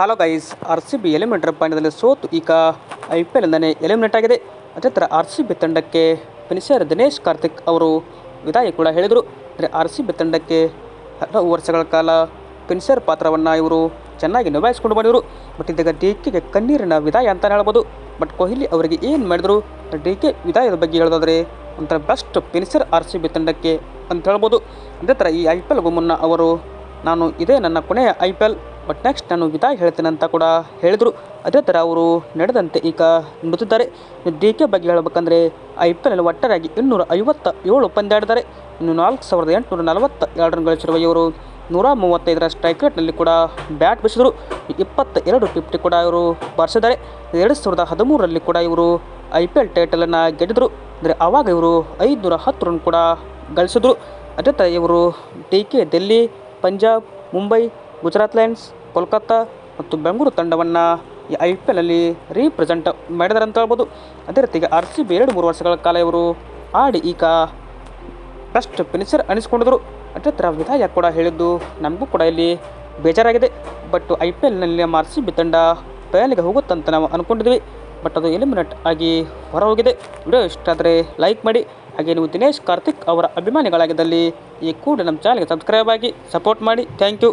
Hello guys R C B eliminator ಪಾಯಿಂಟ್ನಲ್ಲಿ ಸೋತು. ಈಗ ಐ ಪಿ ಎಲ್ನಿಂದಲೇ ಎಲಿಮಿನೇಟ್ ಆಗಿದೆ. ಅದೇ ಥರ ಆರ್ ಸಿ ಬಿ ತಂಡಕ್ಕೆ ಫಿನಿಷರ್ ದಿನೇಶ್ ಕಾರ್ತಿಕ್ ಅವರು ವಿದಾಯ ಕೂಡ ಹೇಳಿದರು. ಅಂದರೆ ಆರ್ ಸಿ ಬಿ ತಂಡಕ್ಕೆ ಹಲವು ವರ್ಷಗಳ ಕಾಲ ಫಿನಿಷರ್ ಪಾತ್ರವನ್ನು ಇವರು ಚೆನ್ನಾಗಿ ನಿಭಾಯಿಸ್ಕೊಂಡು ಬಂದಿದ್ರು. ಬಟ್ ಇದೀಗ ಡಿ ಕೆಗೆ ಕಣ್ಣೀರಿನ ವಿದಾಯ ಅಂತ ಹೇಳ್ಬೋದು. ಬಟ್ ಕೊಹ್ಲಿ ಅವರಿಗೆ ಏನು ಮಾಡಿದ್ರು? ಡಿ ಕೆ ವಿದಾಯದ ಬಗ್ಗೆ ಹೇಳೋದಾದರೆ ಒಂಥರ best finisher R C B ತಂಡಕ್ಕೆ ಅಂತ ಹೇಳ್ಬೋದು. ಅದೇ ಥರ ಈ ಐ ಪಿ ಎಲ್ಗೂ ಮುನ್ನ ಅವರು, ನಾನು ಇದೇ ನನ್ನ ಕೊನೆಯ I P L. But next ನಾನು ವಿದಾಯ ಹೇಳ್ತೇನೆ ಕೂಡ ಹೇಳಿದರು. ಅದೇ ಥರ ಅವರು ನಡೆದಂತೆ ಈಗ ನುಡಿದಿದ್ದಾರೆ. ಡಿ ಕೆ ಬಗ್ಗೆ ಹೇಳಬೇಕಂದ್ರೆ ಐ ಪಿ ಎಲ್ ಒಟ್ಟಾರೆಯಾಗಿ ಇನ್ನೂರ ಐವತ್ತ ಏಳು ಪಂದ್ಯ ಆಡಿದ್ದಾರೆ. ಇನ್ನು ನಾಲ್ಕು ಸಾವಿರದ ಎಂಟುನೂರ ನಲವತ್ತ ಎರಡು ರನ್ ಗಳಿಸಿರುವ ಇವರು ನೂರ ಮೂವತ್ತೈದರ ಸ್ಟ್ರೈಕ್ ರೇಟ್ನಲ್ಲಿ ಕೂಡ ಬ್ಯಾಟ್ ಬೀಸಿದರು. ಇಪ್ಪತ್ತ ಎರಡು ಫಿಫ್ಟಿ ಕೂಡ ಇವರು ಬಾರಿಸಿದ್ದಾರೆ. ಎರಡು ಸಾವಿರದ ಹದಿಮೂರರಲ್ಲಿ ಕೂಡ ಇವರು ಐ ಪಿ ಎಲ್ ಟೈಟಲನ್ನು ಗೆದ್ದಿದ್ರು. ಅಂದರೆ ಆವಾಗ ಇವರು ಐದುನೂರ ಹತ್ತು ರನ್ ಕೂಡ ಗಳಿಸಿದ್ರು. ಅದೇ ಥರ ಇವರು D K Delhi Punjab Mumbai Gujarat lions Kolkata ಮತ್ತು ಬೆಂಗಳೂರು ತಂಡವನ್ನು ಈ ಐ ಪಿ ಎಲ್ಲಲ್ಲಿ ರೀಪ್ರೆಸೆಂಟ್ ಮಾಡಿದಾರೆ ಅಂತ ಹೇಳ್ಬೋದು. ಅದೇ ರೀತಿಗೆ ಆರ್ ಸಿ ಬಿ ಎರಡು ಮೂರು ವರ್ಷಗಳ ಕಾಲ ಇವರು ಆಡಿ ಈಗ ಬೆಸ್ಟ್ ಫಿನಿಷರ್ ಅನಿಸ್ಕೊಂಡಿದ್ರು ಅದೇ ಥರ ವಿದಾಯ ಕೂಡ ಹೇಳಿದ್ದು ನಮಗೂ ಕೂಡ ಇಲ್ಲಿ ಬೇಜಾರಾಗಿದೆ. ಬಟ್ ಐ ಪಿ ಎಲ್ನಲ್ಲಿ ನಮ್ಮ ಆರ್ ಸಿ ಬಿ ತಂಡ ಫೈನಲ್ಗೆ ಹೋಗುತ್ತಂತ ನಾವು ಅಂದ್ಕೊಂಡಿದ್ವಿ ಬಟ್ ಅದು ಎಲಿಮಿನೇಟ್ ಆಗಿ ಹೊರ ಹೋಗಿದೆ ವಿಡಿಯೋ ಇಷ್ಟ ಆದರೆ ಲೈಕ್ ಮಾಡಿ. ಹಾಗೆ ನೀವು ದಿನೇಶ್ ಕಾರ್ತಿಕ್ ಅವರ ಅಭಿಮಾನಿಗಳಾಗಿದ್ದಲ್ಲಿ ಈ ಕೂಡ ನಮ್ಮ ಚಾನಲ್ಗೆ ಸಬ್ಸ್ಕ್ರೈಬ್ ಆಗಿ ಸಪೋರ್ಟ್ ಮಾಡಿ. Thank you